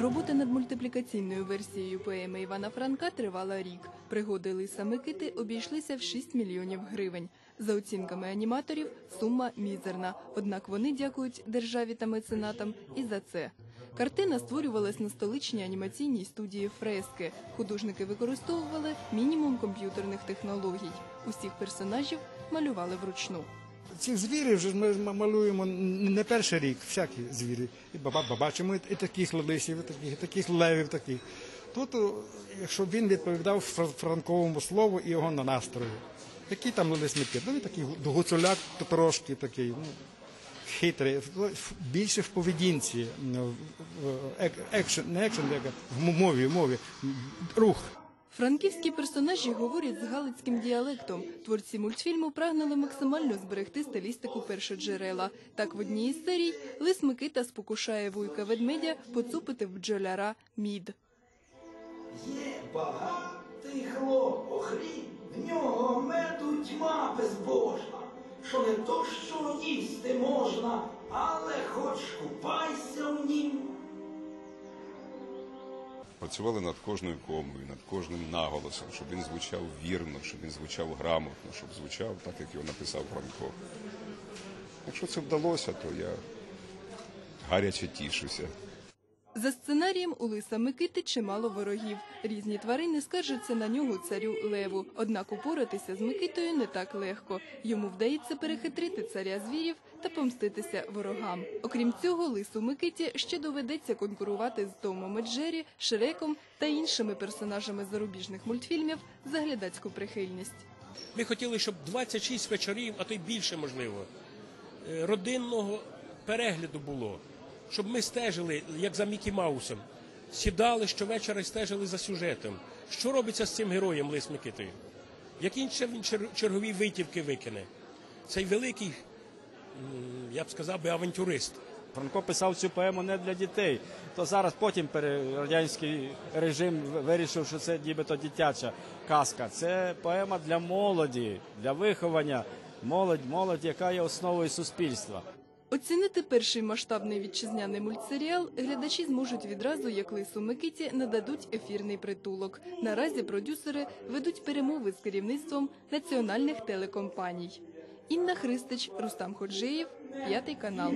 Робота над мультиплікаційною версією поеми Івана Франка тривала рік. Пригоди Лиса Микити обійшлися в 6 мільйонів гривень. За оцінками аніматорів, сума мізерна. Однак вони дякують державі та меценатам і за це. Картина створювалась на столичній анімаційній студії Фрески. Художники використовували мінімум комп'ютерних технологій. Усіх персонажів малювали вручну. Цих звірів вже ми малюємо не перший рік, всякі звірі. І бачимо і таких лисів, і таких, і таких левів таких. Тут, якщо він відповідав фра- франковому слову і його на настрою. Які там лисники? Ну, він такий гуцуляк трошки такий, ну, хитрий, більше в поведінці, ну, екшен, не екшен, в мові, мові, рух. Франківські персонажі говорять з галицьким діалектом. Творці мультфільму прагнули максимально зберегти стилістику першоджерела. Так в одній із серій лис Микита спокушає вуйка ведмедя поцупити в бджоляра мід. Є багатий хлоп охріп, в нього меду тьма безбожна, що не то, що їсти можна, але хоч купайся Працювали над кожною комою, над кожним наголосом, щоб він звучав вірно, щоб він звучав грамотно, щоб звучав так, як його написав Франко. Якщо це вдалося, то я гаряче тішуся. За сценарієм у лиса Микити чимало ворогів. Різні тварини скаржаться на нього царю Леву. Однак упоратися з Микитою не так легко. Йому вдається перехитрити царя звірів та помститися ворогам. Окрім цього, лису Микиті ще доведеться конкурувати з Томом Джері, Шреком та іншими персонажами зарубіжних мультфільмів за глядацьку прихильність. Ми хотіли, щоб 26 вечорів, а то й більше можливо, е, родинного перегляду було, щоб ми стежили, як за Мікі Маусом, сідали щовечора і стежили за сюжетом. Що робиться з цим героєм Лис Микитою? Які він чергові витівки викине? Цей великий, я б сказав би, авантюрист. Франко писав цю поему не для дітей. То зараз потім радянський режим вирішив, що це нібито дитяча казка. Це поема для молоді, для виховання. Молодь, молодь, яка є основою суспільства. Оцінити перший масштабний вітчизняний мультсеріал глядачі зможуть відразу, як лису Микиті нададуть ефірний притулок. Наразі продюсери ведуть перемови з керівництвом національних телекомпаній. Інна Христич, Рустам Ходжеєв, п'ятий канал.